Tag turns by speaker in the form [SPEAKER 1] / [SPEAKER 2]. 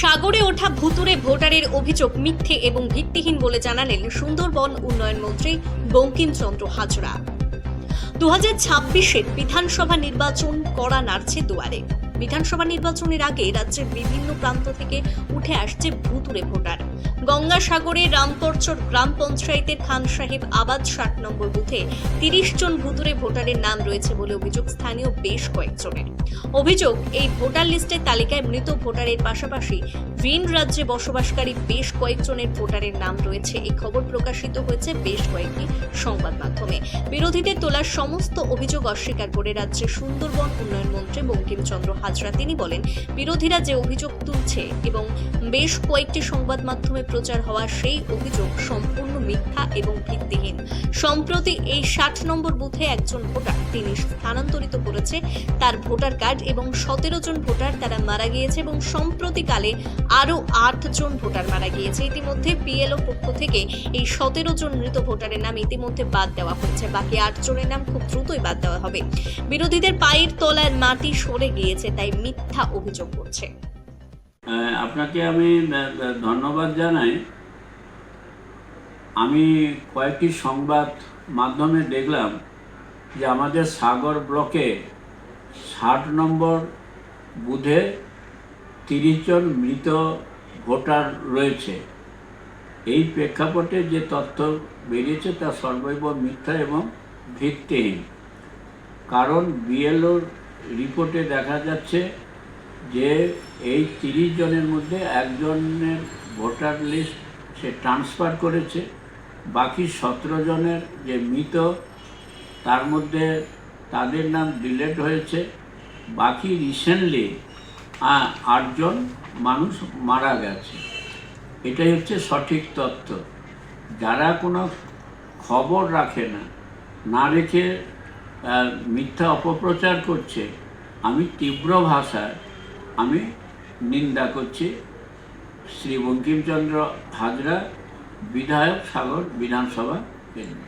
[SPEAKER 1] সাগরে ওঠা ভুতুরে ভোটারের অভিযোগ মিথ্যে এবং ভিত্তিহীন বলে জানালেন সুন্দরবন উন্নয়ন মন্ত্রী বঙ্কিমচন্দ্র হাজরা। দু হাজার বিধানসভা নির্বাচন করা নাড়ছে দুয়ারে। বিধানসভা নির্বাচনের আগে রাজ্যের বিভিন্ন প্রান্ত থেকে উঠে আসছে ভুতুরে ভোটার। গঙ্গাসাগরে রামপরচর গ্রাম পঞ্চায়েতের খান সাহেব আবাদ ষাট নম্বর বুথে তিরিশ জন ভুতুরে ভোটারের নাম রয়েছে বলে অভিযোগ স্থানীয় বেশ কয়েকজনের। অভিযোগ, এই ভোটার লিস্টের তালিকায় মৃত ভোটারের পাশাপাশি ভিন রাজ্যে বসবাসকারী বেশ কয়েকজনের ভোটারের নাম রয়েছে। এই খবর প্রকাশিত হয়েছে বেশ কয়েকটি সংবাদ মাধ্যমে। বিরোধীদের তোলার সমস্ত অভিযোগ অস্বীকার করে রাজ্যের সুন্দরবন উন্নয়ন মন্ত্রী বঙ্কিমচন্দ্র হাজরা, তিনি বলেন, বিরোধীরা যে অভিযোগ তুলছে এবং বেশ কয়েকটি সংবাদ মাধ্যমে প্রচার হওয়া সেই অভিযোগ সম্পূর্ণ মিথ্যা এবং ভিত্তিহীন। সম্প্রতি এই ষাট নম্বর বুথে একজন ভোটার তিনি স্থানান্তরিত করেছে তার ভোটার কার্ড এবং সতেরো জন ভোটার তারা মারা গিয়েছে এবং সম্প্রতিকালে আরও আট জন ভোটার মারা গিয়েছে। ইতিমধ্যে পিএলও পক্ষ থেকে এই সতেরো জন মৃত ভোটারের নাম ইতিমধ্যে বাদ দেওয়া হয়েছে। বাকি আট জনের নাম খুব দ্রুতই বাদ দেওয়া হবে। বিরোধীদের পায়ের তলার মাটি সরে গিয়েছে তাই মিথ্যা অভিযোগ করছে।
[SPEAKER 2] আপনাকে আমি ধন্যবাদ জানাই। আমি কয়েকটি সংবাদ মাধ্যমে দেখলাম যে আমাদের সাগর ব্লকে ষাট নম্বর বুধে তিরিশ জন মৃত ভোটার রয়েছে। এই প্রেক্ষাপটে যে তথ্য বেরিয়েছে তা সর্বৈব মিথ্যা এবং ভিত্তিহীন। কারণ বিএলওর রিপোর্টে দেখা যাচ্ছে যে এই তিরিশ জনের মধ্যে একজনের ভোটার লিস্ট সে ট্রান্সফার করেছে। বাকি সতেরো জনের যে মৃত, তার মধ্যে তাদের নাম ডিলেট হয়েছে। বাকি রিসেন্টলি আটজন মানুষ মারা গেছে। এটাই হচ্ছে সঠিক তথ্য। যারা কোনো খবর রাখে না না রেখে মিথ্যা অপপ্রচার করছে, আমি তীব্র ভাষায়, আমি নিন্দা করছি শ্রী বঙ্কিমচন্দ্র হাজরা, বিধায়ক সাগর বিধানসভা কেন্দ্র।